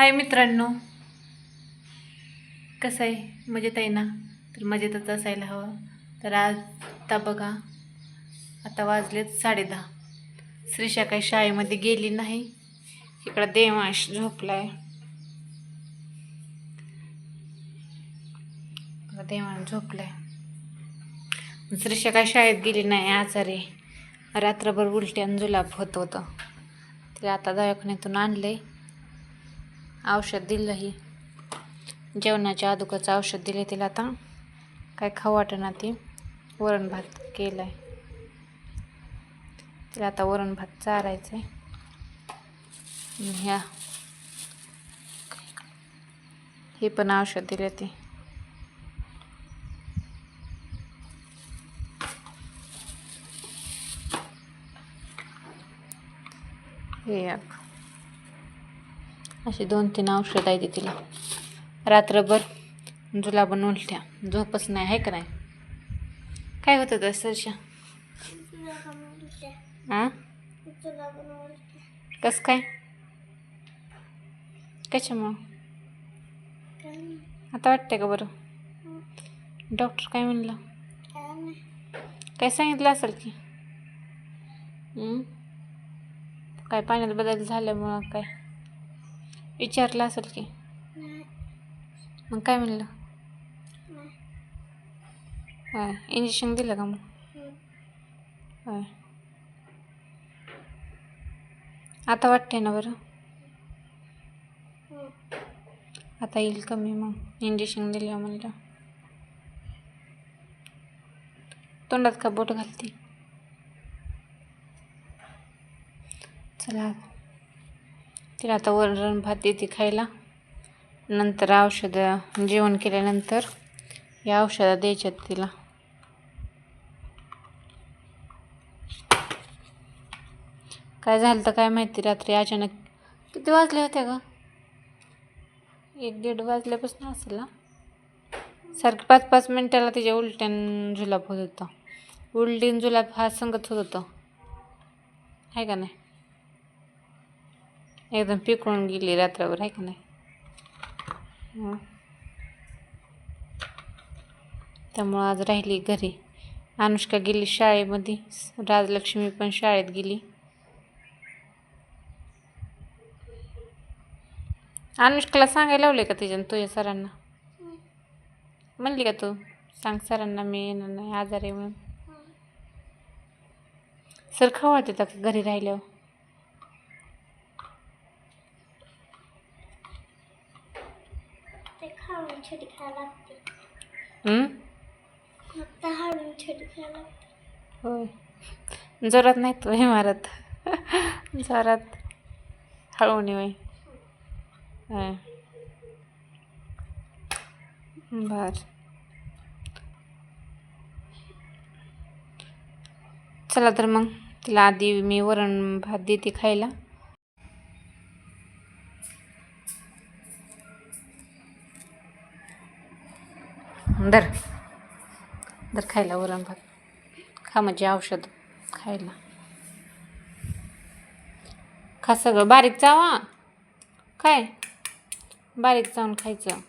हाय मित्रांनो. कसं आहे? मजेत आहे ना? तर मजेतच असायला हवं. तर आज आता बघा आता वाजलेत साडेदहा श्रीशा काही शाळेमध्ये गेली नाही. इकडं देवांश झोपलाय. आहे देवांश झोपलाय. श्रीशा काही शाळेत गेली नाही आजारी रात्रभर उलटी आणि जुलाब होत होतं. तिला आता दवाखान्यातून आणलंय. औषध दिलंही. जेवणाच्या अगोदरचं औषध दिले तिला आता. काय खाऊ वाटेना ती. वरण भात केलं आहे तिला आता वरण भात चारायचं आहे ह्या. हे पण औषध दिले ते. हे अशी दोन तीन औषध आहे ती तिला. रात्रभर जुलाबन उलट्या. झोपच नाही आहे का नाही? काय होतं तर सरशा? हां कसं काय? कशामुळं? आता वाटतंय का बरं? डॉक्टर काय म्हणलं? काय सांगितलं असेल की? काय पाण्यात बदल झाल्यामुळं काय? विचारलं असेल की. मग काय म्हणलं? होय इंजेक्शन दिलं का मग? होय. आता वाटते ना बरं? आता येईल कमी मग इंजेक्शन दिलं म्हणलं. तोंडात का बोट घालते? चला तिला आता वरण भात येते खायला. नंतर औषधं जेवण केल्यानंतर या औषधं द्यायच्यात तिला. काय झालं तर काय माहिती रात्री अचानक किती वाजले होते ग? एक दीड वाजल्यापासून असेल ना? सारखं पाच पाच मिनिटाला तिच्या उलट्यान जुलाब होत होता. उलटीन जुलाब हा संगत होत होतं. आहे का नाही? एकदम पिकळून गेली रात्रभर आहे का नाही? त्यामुळं आज राहिली घरी. अनुष्का गेली शाळेमध्ये राजलक्ष्मी पण शाळेत गेली. अनुष्काला सांगायला लावले का तिच्या तुझ्या सरांना? म्हणली का तू? सांग सरांना मी येणार नाही आजार आहे म्हणून. सर खवळते का घरी राहिल्यावर? ते खाऊन छडी खायला लागते. हं? फक्त हाडून छडी खायला लागते. होय. जोरात नाही तो हे मारत. जोरात हळून होय. बर. चला तर मग तिला आधी मी वरण भात देते खायला. दर. दर खायला वरण भात. खा म्हणजे औषध खायला. खा सगळं. बारीक चावा. काय? बारीक चावून खायचं.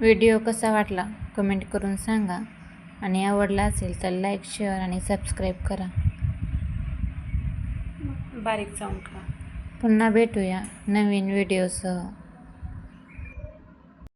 व्हिडिओ कसा वाटला कमेंट करून सांगा आणि आवडला असेल तर लाईक शेअर आणि सबस्क्राईब करा. बारीक खा पुन्हा भेटूया नवीन व्हिडिओसह.